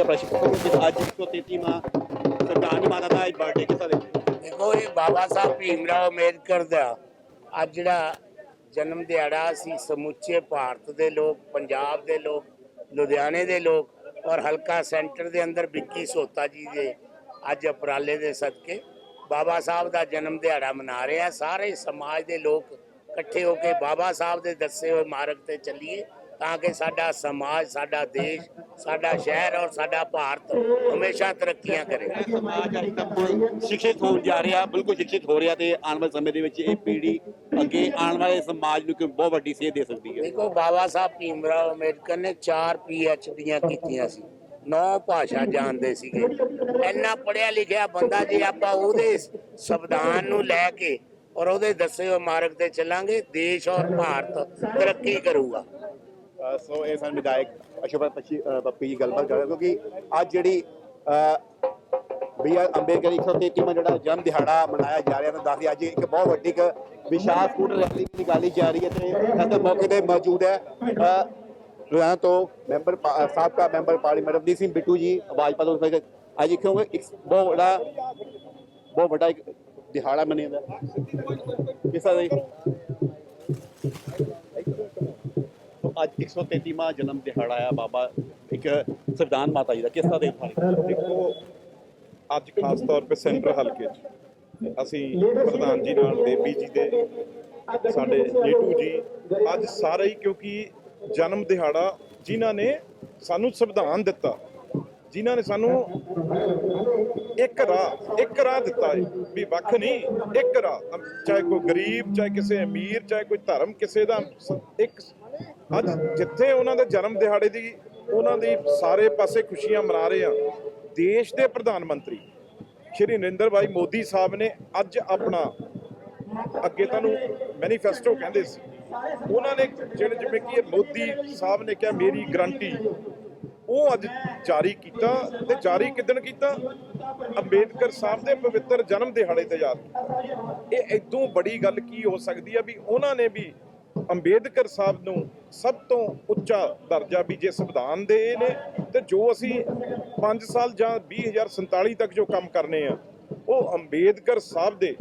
MLA Ashok ਪ੍ਰਸ਼ਾਦ ਜੀ ਅੱਜ 133ਵਾਂ ਸਰਦਾਰ ਮਾਤਾ ਦਾ ਅੱਜ ਬਰਥਡੇ ਦੇ ਦੇਖੋ ਇਹ ਬਾਬਾ ਸਾਹਿਬ ਭੀਮਰਾਓ ਅੰਬੇਦਕਰ ਦਾ ਅੱਜ ਜਿਹੜਾ ਜਨਮ ਦਿਹਾੜਾ ਸੀ, ਸਮੁੱਚੇ ਭਾਰਤ ਦੇ ਲੋਕ, ਪੰਜਾਬ ਦੇ ਲੋਕ, ਲੁਧਿਆਣੇ ਦੇ ਲੋਕ ਔਰ ਹਲਕਾ ਸੈਂਟਰ ਦੇ ਅੰਦਰ ਵਿੱਕੀ ਸੋਤਾ ਜੀ ਦੇ ਅੱਜ ਉਪਰਾਲੇ ਦੇ ਸਦਕੇ ਬਾਬਾ ਸਾਹਿਬ ਦਾ ਜਨਮ ਦਿਹਾੜਾ ਮਨਾ ਰਹੇ। ਆ ਸਾਰੇ ਸਮਾਜ ਦੇ ਲੋਕ ਇਕੱਠੇ ਹੋ ਕੇ ਬਾਬਾ ਸਾਹਿਬ ਦੇ ਦੱਸੇ ਹੋਏ ਮਾਰਗ ਤੇ ਚੱਲੀਏ। ਤਾਂ ਕਿ ਸਾਡਾ ਸਮਾਜ ਸਾਡਾ ਦੇਸ਼ ਸਾਡਾ ਸ਼ਹਿਰ ਔਰ ਸਾਡਾ ਭਾਰਤ ਹਮੇਸ਼ਾ ਤਰੱਕੀਆਂ ਕਰੇ। ਸਮਾਜ ਅੱਜ ਤੱਕ ਹੋਣ ਜਾ ਰਿਹਾ ਬਿਲਕੁਲ ਸਿੱਖਿਤ ਹੋ ਰਿਹਾ ਤੇ ਆਉਣ ਵਾਲੇ ਸਮੇਂ ਦੇ ਵਿੱਚ ਇਹ ਪੀੜ੍ਹੀ ਅੱਗੇ ਆਉਣ ਵਾਲੇ ਸਮਾਜ ਨੂੰ ਕੋਈ ਬਹੁਤ ਵੱਡੀ ਸੇਧ ਦੇ ਸਕਦੀ ਹੈ? ਦੇਖੋ ਬਾਬਾ ਸਾਹਿਬ ਭੀਮਰਾਓ ਅੰਬੇਡਕਰ ਨੇ 4 ਦੀਆਂ ਕੀਤੀਆਂ ਸੀ। ਨੌ ਭਾਸ਼ਾ ਜਾਣਦੇ ਸੀਗੇ। ਇੰਨਾ ਪੜਿਆ ਲਿਖਿਆ ਬੰਦਾ ਜੇ ਆਪਾਂ ਉਹਦੇ ਸੰਵਿਧਾਨ ਨੂੰ ਲੈ ਕੇ ਔਰ ਉਹਦੇ ਦੱਸੇ ਹੋਏ ਮਾਰਗ ਤੇ ਚੱਲਾਂਗੇ ਦੇਸ਼ ਔਰ ਭਾਰਤ ਤਰੱਕੀ ਕਰੂਗਾ। ਸੋ ਇਹ ਸਨ ਵਿਧਾਇਕ ਅਸ਼ੋਕ ਪੱਛੀ ਪੱਪੀ ਜੀ ਗੱਲਬਾਤ ਕਰ ਰਹੇ ਕਿਉਂਕਿ ਅੱਜ ਜਿਹੜੀ ਬੀ ਆਰ ਅੰਬੇਦਕਰ 133ਵਾਂ ਜਿਹੜਾ ਜਨਮ ਦਿਹਾੜਾ ਮਨਾਇਆ ਜਾ ਰਿਹਾ ਤਾਂ ਦੱਸਦੀ ਅੱਜ ਇੱਕ ਬਹੁਤ ਵੱਡੀ ਇੱਕ ਵਿਸ਼ਾਲ ਸਕੂਟਰ ਰੈਲੀ ਨਿਕਾਲੀ ਜਾ ਰਹੀ ਹੈ ਤੇ ਸਾਡੇ ਮੌਕੇ ਤੇ ਮੌਜੂਦ ਹੈ। ਲੁਧਿਆਣਾ ਤੋਂ ਮੈਂਬਰ ਸਾਬਕਾ ਮੈਂਬਰ ਪਾਰਲੀਮੈਂਟ ਰਵਨੀਤ ਸਿੰਘ ਬਿੱਟੂ ਜੀ ਭਾਜਪਾ ਤੋਂ ਅੱਜ ਇੱਕ ਬਹੁਤ ਵੱਡਾ ਬਹੁਤ ਵੱਡਾ ਇੱਕ ਦਿਹਾੜਾ ਮਨਾਉਂਦਾ ਕਿਸ ਤਰ੍ਹਾਂ ਦਾ ਅੱਜ 133ਵਾਂ ਜਨਮ ਦਿਹਾੜਾ ਆ ਬਾਬਾ ਇੱਕ ਸਰਦਾਨ ਮਾਤਾ ਜੀ ਦਾ, ਕਿਸ ਤਰ੍ਹਾਂ ਦੇ ਉਠਾਣੇ ਦੇਖੋ, ਅੱਜ ਖਾਸ ਤੌਰ 'ਤੇ ਸੈਂਟਰ ਹਲਕੇ 'ਚ ਅਸੀਂ ਪ੍ਰਧਾਨ ਜੀ ਨਾਲ ਦੇਵੀ ਜੀ ਦੇ, ਸਾਡੇ ਜੇਟੂ ਜੀ, ਅੱਜ ਸਾਰੇ ਹੀ ਕਿਉਂਕਿ ਜਨਮ ਦਿਹਾੜਾ ਜਿਨ੍ਹਾਂ ਨੇ ਸਾਨੂੰ ਸੰਵਿਧਾਨ ਦਿੱਤਾ, ਜਿਨ੍ਹਾਂ ਨੇ ਸਾਨੂੰ ਇੱਕ ਰਾਹ ਇੱਕ ਰਾਹ ਦਿੱਤਾ ਹੈ ਵੀ ਵੱਖ ਨਹੀਂ, ਇੱਕ ਰਾਹ, ਚਾਹੇ ਕੋਈ ਗਰੀਬ, ਚਾਹੇ ਕਿਸੇ ਅਮੀਰ, ਚਾਹੇ ਕੋਈ ਧਰਮ, ਕਿਸੇ ਦਾ, ਇੱਕ ਅੱਜ ਜਿੱਥੇ ਉਹਨਾਂ ਦੇ ਜਨਮ ਦਿਹਾੜੇ ਦੀ ਉਹਨਾਂ ਦੀ ਸਾਰੇ ਪਾਸੇ ਖੁਸ਼ੀਆਂ ਮਨਾ ਰਹੇ ਆ ਦੇਸ਼ ਦੇ ਪ੍ਰਧਾਨ ਮੰਤਰੀ ਸ਼੍ਰੀ ਨਰਿੰਦਰ ਭਾਈ ਮੋਦੀ ਸਾਹਿਬ ਨੇ ਅੱਜ ਆਪਣਾ ਅੱਗੇ ਤੁਹਾਨੂੰ ਮੈਨੀਫੈਸਟੋ ਕਹਿੰਦੇ ਸੀ। ਉਹਨਾਂ ਨੇ ਜਿਹੜੇ ਜਿਵੇਂ ਕਿ ਮੋਦੀ ਸਾਹਿਬ ਨੇ ਕਿਹਾ, ਮੇਰੀ ਗਰੰਟੀ। ਉਹ ਅੱਜ ਜਾਰੀ ਕੀਤਾ ਤੇ ਜਾਰੀ ਕਿਦਣ ਕੀਤਾ? ਅੰਬੇਦਕਰ ਸਾਹਿਬ ਦੇ ਪਵਿੱਤਰ ਜਨਮ ਦਿਹਾੜੇ ਤੇ ਯਾਦ ਇਹ ਇਦੋਂ ਬੜੀ ਗੱਲ ਕੀ ਹੋ ਸਕਦੀ ਹੈ ਵੀ ਉਹਨਾਂ ਨੇ ਵੀ ਅੰਬੇਦਕਰ ਸਾਹਿਬ ਨੂੰ ਸਭ ਤੋਂ ਉੱਚਾ ਦਰਜਾ ਵੀ ਜੇ ਸੰਵਿਧਾਨ ਦੇ ਇਹ ਨੇ ਤੇ ਜੋ ਅਸੀਂ 5 ਸਾਲ ਜਾਂ 2047 ਤੱਕ ਜੋ ਕੰਮ ਕਰਨੇ ਆ, ਉਹ ਅੰਬੇਦਕਰ ਸਾਹਿਬ ਦੇ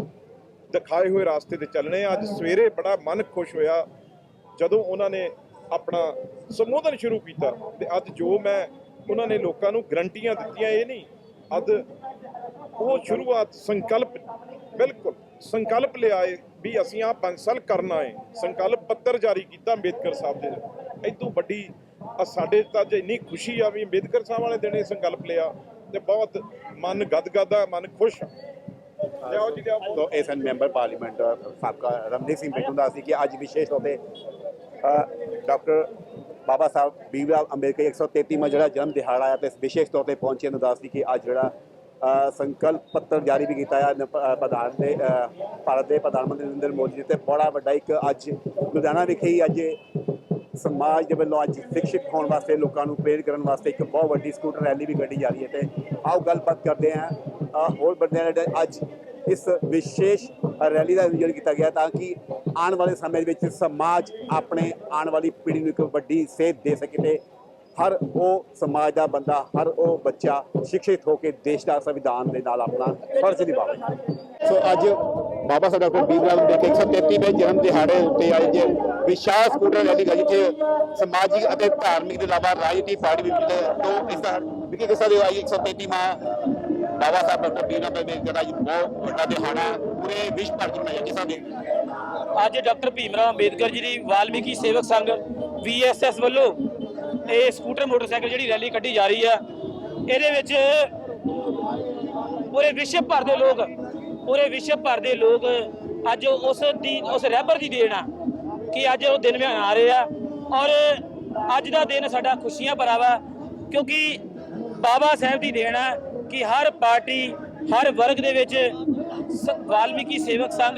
ਦਿਖਾਏ ਹੋਏ ਰਾਸਤੇ ਤੇ ਚੱਲਣੇ ਆ। ਅੱਜ ਸਵੇਰੇ ਬੜਾ ਮਨ ਖੁਸ਼ ਹੋਇਆ ਜਦੋਂ ਉਹਨਾਂ ਨੇ ਆਪਣਾ ਸੰਬੋਧਨ ਸ਼ੁਰੂ ਕੀਤਾ ਤੇ ਅੱਜ ਜੋ ਮੈਂ ਉਹਨਾਂ ਨੇ ਲੋਕਾਂ ਨੂੰ ਗਰੰਟੀਆਂ ਦਿੱਤੀਆਂ, ਇਹ ਨਹੀਂ, ਅੱਜ ਉਹ ਸ਼ੁਰੂਆਤ ਸੰਕਲਪ, ਬਿਲਕੁਲ ਸੰਕਲਪ ਲਿਆਏ ਵੀ ਅਸੀਂ ਆ 5 ਸਾਲ ਕਰਨਾ ਹੈ। ਸੰਕਲਪ ਪੱਤਰ ਜਾਰੀ ਕੀਤਾ ਅੰਬੇਦਕਰ ਸਾਹਿਬ ਦੇ ਇਦੋਂ ਵੱਡੀ ਸਾਡੇ ਤਾਂ ਅੱਜ ਇੰਨੀ ਖੁਸ਼ੀ ਆ ਵੀ ਅੰਬੇਦਕਰ ਸਾਹਿਬ ਵਾਲੇ ਦਿਨ ਇਹ ਸੰਕਲਪ ਲਿਆ ਤੇ ਬਹੁਤ ਮਨ ਗਦਗਦਾ ਮਨ ਖੁਸ਼ ਆ। ਲਿਆਓ ਜੀ, ਲਿਆਓ। ਤੋ ਇਹ ਸਨ ਮੈਂਬਰ ਪਾਰਲੀਮੈਂਟ ਸਾਬਕਾ ਰਮਨੀਤ ਸਿੰਘ ਬਿੱਟੂ ਦਾ ਸੀ ਕਿ ਅੱਜ ਵਿਸ਼ੇਸ਼ ਤੌਰ ਤੇ ਡਾਕਟਰ ਬਾਬਾ ਸਾਹਿਬ ਬੀਬਾ ਅੰਬੇਦਕਰ 133ਵਾਂ ਜਿਹੜਾ ਜਨਮ ਦਿਹਾੜਾ ਆ ਤੇ ਵਿਸ਼ੇਸ਼ ਤੌਰ ਤੇ ਪਹੁੰਚੇ ਨੂੰ ਦੱਸਦੀ ਕਿ ਅੱਜ ਜਿਹੜਾ ਸੰਕਲਪ ਪੱਤਰ ਜਾਰੀ ਵੀ ਕੀਤਾ ਹੈ ਪ੍ਰਧਾਨ ਦੇ ਭਾਰਤ ਦੇ ਪ੍ਰਧਾਨ ਮੰਤਰੀ ਨਰਿੰਦਰ ਮੋਦੀ ਜੀ ਤੇ ਬੜਾ ਵੱਡਾ ਇੱਕ ਅੱਜ ਲੁਧਿਆਣਾ ਵਿਖੇ ਹੀ ਅੱਜ ਸਮਾਜ ਦੇ ਵੱਲੋਂ ਅੱਜ ਸਿੱਖਿਤ ਹੋਣ ਵਾਸਤੇ ਲੋਕਾਂ ਨੂੰ ਪ੍ਰੇਰਿਤ ਕਰਨ ਵਾਸਤੇ ਇੱਕ ਬਹੁਤ ਵੱਡੀ ਸਕੂਟਰ ਰੈਲੀ ਵੀ ਕੱਢੀ ਜਾ ਰਹੀ ਹੈ ਤੇ ਆਓ ਗੱਲਬਾਤ ਕਰਦੇ ਹਾਂ ਹੋਰ ਬੰਦਿਆਂ ਨੇ ਅੱਜ ਇਸ ਵਿਸ਼ੇਸ਼ ਰੈਲੀ ਦਾ ਆਯੋਜਨ ਕੀਤਾ ਗਿਆ ਤਾਂ ਕਿ ਆਉਣ ਵਾਲੇ ਸਮੇਂ ਦੇ ਵਿੱਚ ਸਮਾਜ ਆਪਣੇ ਆਉਣ ਵਾਲੀ ਪੀੜ੍ਹੀ ਨੂੰ ਇੱਕ ਵੱਡੀ ਸੇਧ ਦੇ ਸਕੇ ਤੇ ਹਰ ਉਹ ਸਮਾਜ ਦਾ ਬੰਦਾ, ਹਰ ਉਹ ਬੱਚਾ ਸਿੱਖਿਤ ਹੋ ਕੇ ਦੇਸ਼ ਦਾ ਸੰਵਿਧਾਨ ਦੇ ਨਾਲ ਆਪਣਾ ਫਰਜ਼ ਨਿਭਾਵੇ। ਸੋ ਅੱਜ ਬਾਬਾ ਸਾਹਿਬ ਡਾਕਟਰ ਬੀਬਰਾਮ ਅੰਬੇਦਕਰ 133ਵੇਂ ਜਨਮ ਦਿਹਾੜੇ ਉੱਤੇ ਅੱਜ ਵਿਸ਼ਾਲ ਸਕੂਟਰ ਰੈਲੀ ਦਾ ਜਿੱਥੇ ਸਮਾਜਿਕ ਅਤੇ ਧਾਰਮਿਕ ਦੇ ਇਲਾਵਾ ਰਾਜਨੀਤੀ ਪਾਰਟੀ ਵੀ ਤੋਂ ਇਸ ਦਾ ਵਿਕੀ ਕਿਸਾ ਦੇ ਆਈ 133ਵਾਂ ਬਾਬਾ ਸਾਹਿਬ ਡਾਕਟਰ ਬੀਬਰਾਮ ਅੰਬੇਦਕਰ ਦਾ ਬਹੁਤ ਵੱਡਾ ਦਿਹਾੜਾ ਪੂਰੇ ਵਿਸ਼ਵ ਭਰ 'ਚ ਮਨਾਇਆ। ਕਿਸਾ ਦੇ? ਅੱਜ ਡਾਕਟਰ ਭੀਮ ਭੀਮਰਾਓ ਅੰਬੇਦਕਰ ਜੀ ਦੀ ਵਾਲਮੀਕੀ ਸੇਵਕ ਸੰਘ ਵੀਐਸਐਸ ਵੱਲੋਂ ਇਹ ਸਕੂਟਰ ਮੋਟਰਸਾਈਕਲ ਜਿਹੜੀ ਰੈਲੀ ਕੱਢੀ ਜਾ ਰਹੀ ਆ, ਇਹਦੇ ਵਿੱਚ ਪੂਰੇ ਵਿਸ਼ਵ ਭਰ ਦੇ ਲੋਕ, ਪੂਰੇ ਵਿਸ਼ਵ ਭਰ ਦੇ ਲੋਕ ਅੱਜ ਉਸ ਦੀ, ਉਸ ਰਹਿਬਰ ਦੀ ਦੇਣ ਆ ਕਿ ਅੱਜ ਉਹ ਦਿਨ ਮਨਾ ਰਹੇ ਆ ਔਰ ਅੱਜ ਦਾ ਦਿਨ ਸਾਡਾ ਖੁਸ਼ੀਆਂ ਭਰਾ ਵਾ, ਕਿਉਂਕਿ ਬਾਬਾ ਸਾਹਿਬ ਦੀ ਦੇਣ ਆ ਕਿ ਹਰ ਪਾਰਟੀ, ਹਰ ਵਰਗ ਦੇ ਵਿੱਚ ਸ- ਵਾਲਮੀਕੀ ਸੇਵਕ ਸੰਘ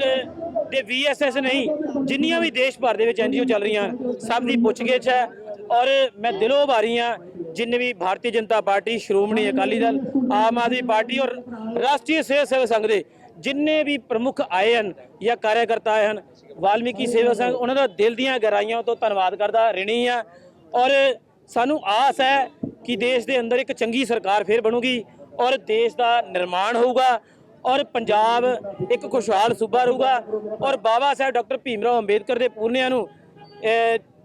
ਤੇ ਵੀਐਸਐਸ ਨਹੀਂ, ਜਿੰਨੀਆਂ ਵੀ ਦੇਸ਼ ਭਰ ਦੇ ਵਿੱਚ ਐਨਜੀਓ ਚੱਲ ਰਹੀਆਂ, ਸਭ ਦੀ ਪੁੱਛਗਿੱਛ ਹੈ। ਔਰ ਮੈਂ ਦਿਲੋਂ ਭਾਰੀ ਹਾਂ, ਜਿੰਨੇ ਵੀ ਭਾਰਤੀ ਜਨਤਾ ਪਾਰਟੀ, ਸ਼੍ਰੋਮਣੀ ਅਕਾਲੀ ਦਲ, ਆਮ ਆਦਮੀ ਪਾਰਟੀ ਔਰ ਰਾਸ਼ਟਰੀ ਸਿਹਤ ਸੇਵਕ ਸੰਘ ਦੇ ਜਿੰਨੇ ਵੀ ਪ੍ਰਮੁੱਖ ਆਏ ਹਨ ਜਾਂ ਕਾਰਜਕਰਤਾ ਆਏ ਹਨ, ਵਾਲਮੀਕੀ ਸੇਵਾ ਸੰਘ, ਉਹਨਾਂ ਦਾ ਦਿਲ ਦੀਆਂ ਗਹਿਰਾਈਆਂ ਤੋਂ ਧੰਨਵਾਦ ਕਰਦਾ, ਰਿਣੀ ਆ ਔਰ ਸਾਨੂੰ ਆਸ ਹੈ ਕਿ ਦੇਸ਼ ਦੇ ਅੰਦਰ ਇੱਕ ਚੰਗੀ ਸਰਕਾਰ ਫੇਰ ਬਣੂਗੀ ਔਰ ਦੇਸ਼ ਦਾ ਨਿਰਮਾਣ ਹੋਊਗਾ ਔਰ ਪੰਜਾਬ ਇੱਕ ਖੁਸ਼ਹਾਲ ਸੂਬਾ ਰਹੂਗਾ ਔਰ ਬਾਬਾ ਸਾਹਿਬ ਡਾਕਟਰ ਭੀਮ ਰਾਓ ਅੰਬੇਦਕਰ ਦੇ ਪੂਰਨਿਆਂ ਨੂੰ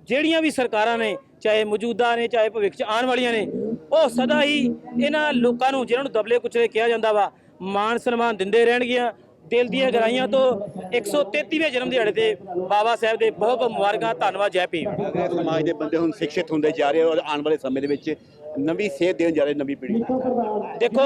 ਜਿਹੜੀਆਂ ਵੀ ਸਰਕਾਰਾਂ ਨੇ, ਚਾਹੇ ਮੌਜੂਦਾ ਨੇ, ਚਾਹੇ ਭਵਿੱਖ 'ਚ ਆਉਣ ਵਾਲੀਆਂ ਨੇ, ਉਹ ਸਦਾ ਹੀ ਇਹਨਾਂ ਲੋਕਾਂ ਨੂੰ, ਜਿਹਨਾਂ ਨੂੰ ਦਬਲੇ ਕੁਚਲੇ ਕਿਹਾ ਜਾਂਦਾ ਵਾ, ਮਾਣ ਸਨਮਾਨ ਦਿੰਦੇ ਰਹਿਣਗੀਆਂ। ਦਿਲ ਦੀਆਂ ਗਹਿਰਾਈਆਂ ਤੋਂ 133ਵੇਂ ਜਨਮ ਦਿਹਾੜੇ ਤੇ ਬਾਬਾ ਸਾਹਿਬ ਦੇ ਬਹੁਤ ਬਹੁਤ ਮੁਬਾਰਕਾਂ, ਧੰਨਵਾਦ, ਜੈ ਭੀਮ। ਸਮਾਜ ਦੇ ਬੰਦੇ ਹੁਣ ਸਿੱਖਿਅਤ ਹੁੰਦੇ ਜਾ ਰਹੇ ਔਰ ਆਉਣ ਵਾਲੇ ਸਮੇਂ ਦੇ ਵਿੱਚ ਨਵੀਂ ਸੇਧ ਦੇਣ ਜਾ ਰਹੇ ਨਵੀਂ ਪੀੜ੍ਹੀ ਦੇਖੋ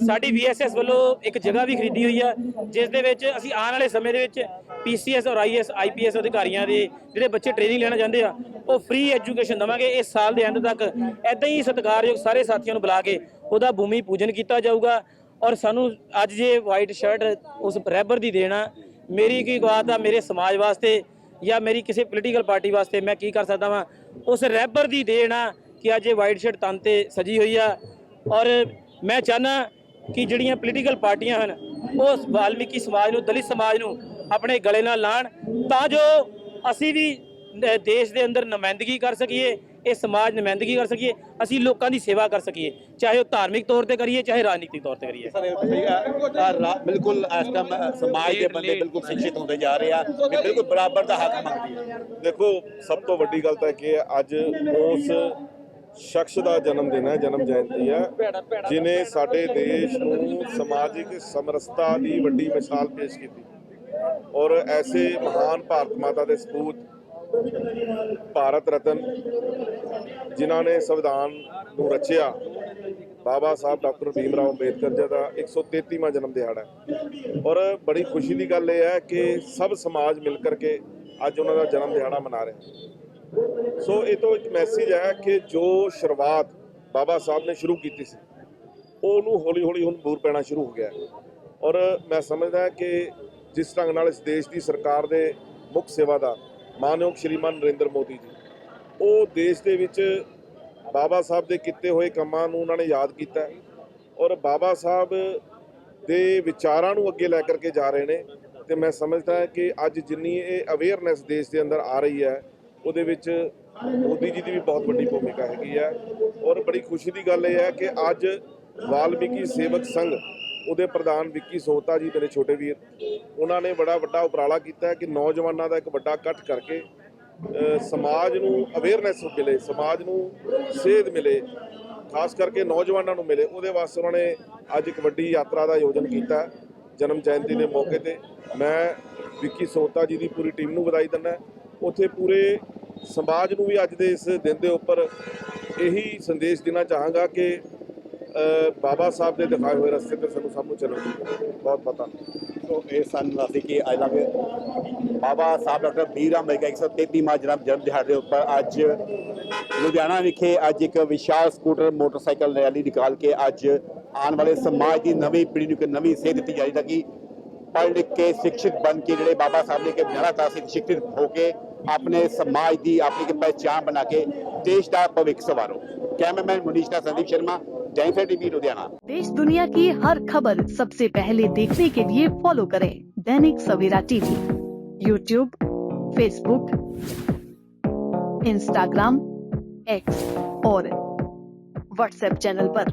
ਸਾਡੀ VSS ਵੱਲੋਂ ਇੱਕ ਜਗ੍ਹਾ ਵੀ ਖਰੀਦੀ ਹੋਈ ਆ ਜਿਸ ਦੇ ਵਿੱਚ ਅਸੀਂ ਆਉਣ ਵਾਲੇ ਸਮੇਂ ਦੇ ਵਿੱਚ PCS ਔਰ IS IPS ਅਧਿਕਾਰੀਆਂ ਦੇ ਜਿਹੜੇ ਬੱਚੇ ਟ੍ਰੇਨਿੰਗ ਲੈਣਾ ਚਾਹੁੰਦੇ ਆ ਉਹ ਫ੍ਰੀ ਐਜੂਕੇਸ਼ਨ ਦਵਾਂਗੇ ਇਸ ਸਾਲ ਦੇ ਐਂਡ ਤੱਕ। ਐਦਾਂ ਹੀ ਸਤਿਕਾਰਯੋਗ ਸਾਰੇ ਸਾਥੀਆਂ ਨੂੰ ਬੁਲਾ ਕੇ ਉਹਦਾ ਭੂਮੀ ਪੂਜਨ ਕੀਤਾ ਜਾਊਗਾ। ਔਰ ਸਾਨੂੰ ਅੱਜ ਜੇ ਵਾਈਟ ਸ਼ਰਟ ਉਸ ਰਹਿਬਰ ਦੀ ਦੇਣਾ ਮੇਰੀ ਕੀ ਬਾਤ ਆ ਮੇਰੇ ਸਮਾਜ ਵਾਸਤੇ ਜਾਂ ਮੇਰੀ ਕਿਸੇ ਪੋਲੀਟੀਕਲ ਪਾਰਟੀ ਵਾਸਤੇ ਮੈਂ ਕੀ ਕਰ ਸਕਦਾ ਵਾਂ ਉਸ ਰਹਿਬਰ ਦੀ ਦੇਣਾ ਕਿ ਅੱਜ ਇਹ ਵਾਈਟ ਸ਼ਰਟ ਤਨ ਤੇ ਸਜੀ ਹੋਈ ਆ। ਔਰ ਮੈਂ ਚਾਹਨਾ ਕਿ ਜਿਹੜੀਆਂ ਪੋਲੀਟੀਕਲ ਪਾਰਟੀਆਂ ਹਨ ਉਹ ਵਾਲਮੀਕੀ ਸਮਾਜ ਨੂੰ ਦਲਿਤ ਸਮਾਜ ਨੂੰ ਆਪਣੇ ਗਲੇ ਨਾਲ ਲਾਣ ਤਾਂ ਜੋ ਅਸੀਂ ਵੀ ਦੇਸ਼ ਦੇ ਅੰਦਰ ਨੁਮਾਇੰਦਗੀ ਕਰ ਸਕੀਏ ਇਹ ਸਮਾਜ ਨੁਮਾਇੰਦਗੀ ਕਰ ਸਕੀਏ ਅਸੀਂ ਲੋਕਾਂ ਦੀ ਸੇਵਾ ਕਰ ਸਕੀਏ ਚਾਹੇ ਉਹ ਧਾਰਮਿਕ ਤੌਰ ਤੇ ਕਰੀਏ ਚਾਹੇ ਰਾਜਨੀਤਿਕ ਤੌਰ ਤੇ ਕਰੀਏ। ਬਿਲਕੁਲ ਇਸ ਟਾਈਮ ਸਮਾਜ ਦੇ ਬੰਦੇ ਬਿਲਕੁਲ ਸਿੱਖਿਅਤ ਹੁੰਦੇ ਜਾ ਰਹੇ ਆ ਬਿਲਕੁਲ ਬਰਾਬਰ ਦਾ ਹੱਕ ਮੰਗਦੀ ਦੇਖੋ ਸਭ ਤੋਂ ਵੱਡੀ ਗੱਲ ਤਾਂ ਕਿ ਅੱਜ ਉਸ ਸ਼ਖਸ ਦਾ ਜਨਮ ਦਿਨ ਹੈ, ਜਨਮ ਜਯੰਤੀ ਹੈ, ਜਿਨੇ ਸਾਡੇ ਦੇਸ਼ ਨੂੰ ਸਮਾਜਿਕ ਸਮਰਸਤਾ ਦੀ ਵੱਡੀ ਮਿਸਾਲ ਪੇਸ਼ ਕੀਤੀ। ਔਰ ਐਸੇ ਮਹਾਨ ਭਾਰਤ ਮਾਤਾ ਦੇ ਸਪੂਤ ਭਾਰਤ ਰਤਨ, ਜਿਨ੍ਹਾਂ ਨੇ ਸੰਵਿਧਾਨ ਨੂੰ ਰਚਿਆ, ਬਾਬਾ ਸਾਹਿਬ ਡਾਕਟਰ ਭੀਮ ਰਾਓ ਅੰਬੇਦਕਰ ਜੀ ਦਾ 133ਵਾਂ ਜਨਮ ਦਿਹਾੜਾ ਔਰ ਬੜੀ ਖੁਸ਼ੀ ਦੀ ਗੱਲ ਇਹ ਹੈ ਕਿ ਸਭ ਸਮਾਜ ਮਿਲ ਕਰਕੇ ਅੱਜ ਉਹਨਾਂ ਦਾ ਜਨਮ ਦਿਹਾੜਾ ਮਨਾ ਰਿਹਾ ਸੋ ਇਹ ਤੋਂ ਇੱਕ ਮੈਸੇਜ ਹੈ ਕਿ ਜੋ ਸ਼ੁਰੂਆਤ ਬਾਬਾ ਸਾਹਿਬ ਨੇ ਸ਼ੁਰੂ ਕੀਤੀ ਸੀ, ਉਹਨੂੰ ਹੌਲੀ ਹੌਲੀ ਹੁਣ ਬੂਰ ਪੈਣਾ ਸ਼ੁਰੂ ਹੋ ਗਿਆ ਔਰ ਮੈਂ ਸਮਝਦਾ ਕਿ ਜਿਸ ਢੰਗ ਨਾਲ ਇਸ ਦੇਸ਼ ਦੀ ਸਰਕਾਰ ਦੇ ਮੁੱਖ ਸੇਵਾਦਾਰ ਮਾਨਯੋਗ ਸ਼੍ਰੀਮਾਨ ਨਰਿੰਦਰ ਮੋਦੀ ਜੀ, ਉਹ ਦੇਸ਼ ਦੇ ਵਿੱਚ ਬਾਬਾ ਸਾਹਿਬ ਦੇ ਕੀਤੇ ਹੋਏ ਕੰਮਾਂ ਨੂੰ ਉਹਨਾਂ ਨੇ ਯਾਦ ਕੀਤਾ ਔਰ ਬਾਬਾ ਸਾਹਿਬ ਦੇ ਵਿਚਾਰਾਂ ਨੂੰ ਅੱਗੇ ਲੈ ਕਰਕੇ ਜਾ ਰਹੇ ਨੇ। ਤੇ ਮੈਂ ਸਮਝਦਾ ਕਿ ਅੱਜ ਜਿੰਨੀ ਇਹ ਅਵੇਅਰਨੈਸ ਦੇਸ਼ ਦੇ ਅੰਦਰ ਆ ਰਹੀ ਹੈ ਉਹਦੇ ਵਿੱਚ ਮੋਦੀ ਜੀ ਦੀ ਵੀ ਬਹੁਤ ਵੱਡੀ ਭੂਮਿਕਾ ਹੈਗੀ ਹੈ ਔਰ ਬੜੀ ਖੁਸ਼ੀ ਦੀ ਗੱਲ ਇਹ ਹੈ ਕਿ ਅੱਜ ਵਾਲਮੀਕੀ ਸੇਵਕ ਸੰਘ ਉਹਦੇ ਪ੍ਰਧਾਨ ਵਿੱਕੀ ਸੋਹਤਾ ਜੀ ਮੇਰੇ ਛੋਟੇ ਵੀਰ, ਉਹਨਾਂ ਨੇ ਬੜਾ ਵੱਡਾ ਉਪਰਾਲਾ ਕੀਤਾ ਕਿ ਨੌਜਵਾਨਾਂ ਦਾ ਇੱਕ ਵੱਡਾ ਇਕੱਠ ਕਰਕੇ ਸਮਾਜ ਨੂੰ ਅਵੇਅਰਨੈਸ ਮਿਲੇ, ਸਮਾਜ ਨੂੰ ਸੇਧ ਮਿਲੇ, ਖਾਸ ਕਰਕੇ ਨੌਜਵਾਨਾਂ ਨੂੰ ਮਿਲੇ। ਉਹਦੇ ਵਾਸਤੇ ਉਹਨਾਂ ਨੇ ਅੱਜ ਇੱਕ ਵੱਡੀ ਯਾਤਰਾ ਦਾ ਆਯੋਜਨ ਕੀਤਾ ਜਨਮ ਜਯੰਤੀ ਦੇ ਮੌਕੇ ਤੇ। ਮੈਂ ਵਿੱਕੀ ਸੋਤਾ ਜੀ ਦੀ ਪੂਰੀ ਟੀਮ ਨੂੰ ਵਧਾਈ ਦਿੰਦਾ ਉੱਥੇ ਪੂਰੇ ਸਮਾਜ ਨੂੰ ਵੀ ਅੱਜ ਦੇ ਇਸ ਦਿਨ ਦੇ ਉੱਪਰ ਇਹੀ ਸੰਦੇਸ਼ ਦੇਣਾ ਚਾਹਾਂਗਾ ਕਿ ਬਾਬਾ ਸਾਹਿਬ ਦੇ ਦਿਖਾਏ ਹੋਏ ਰਸਤੇ ਤੇ ਸਾਨੂੰ ਸਭ ਨੂੰ ਚੱਲਣਾ ਬਹੁਤ ਬਹੁਤ ਸੋ ਇਹ ਸਨ ਅਸੀਂ ਕਿ ਅੱਜ ਲੱਗ ਬਾਬਾ ਸਾਹਿਬ ਡਾਕਟਰ ਬੀਰ ਅੰਬੇਦਕਰ 133ਵਾਂ ਜਨਮ ਜਨਮ ਦਿਹਾੜੇ ਦੇ ਉੱਪਰ ਅੱਜ ਲੁਧਿਆਣਾ ਵਿਖੇ ਅੱਜ ਇੱਕ ਵਿਸ਼ਾਲ ਸਕੂਟਰ ਮੋਟਰਸਾਈਕਲ ਰੈਲੀ ਨਿਕਾਲ ਕੇ ਅੱਜ ਆਉਣ ਵਾਲੇ ਸਮਾਜ ਦੀ ਨਵੀਂ ਪੀੜ੍ਹੀ ਨੂੰ ਇੱਕ ਨਵੀਂ ਸੇਧ ਦਿੱਤੀ ਜਾ ਰਹੀ ਹੈ ਕਿ ਪੜ੍ਹ ਲਿਖ ਕੇ ਸਿੱਖਿਤ ਬਣ ਕੇ ਜਿਹੜੇ ਬਾਬਾ ਸਾਹਿਬ ਨੇ ਕਿ ਵਿਚਾਰਾ ਤਾਂ ਸੀ ਹੋ ਕੇ ਆਪਣੇ ਸਮਾਜ ਦੀ ਆਪਣੀ ਇੱਕ ਪਹਿਚਾਣ ਬਣਾ ਕੇ ਦੇਸ਼ ਦਾ ਭਵਿੱਖ ਸਵਾਰੋ ਕੈਮਰਾਮੈਨ ਮੁਨੀਸ਼ ਦਾ ਸੰਦੀਪ ਸ਼ਰਮਾ ਜੈਨ ਟੀਵੀ ਲੁਧਿਆਣਾ देश दुनिया की हर खबर सबसे पहले देखने के लिए फॉलो करें Dainik Savera TV YouTube Facebook Instagram X और व्हाट्सएप चैनल पर।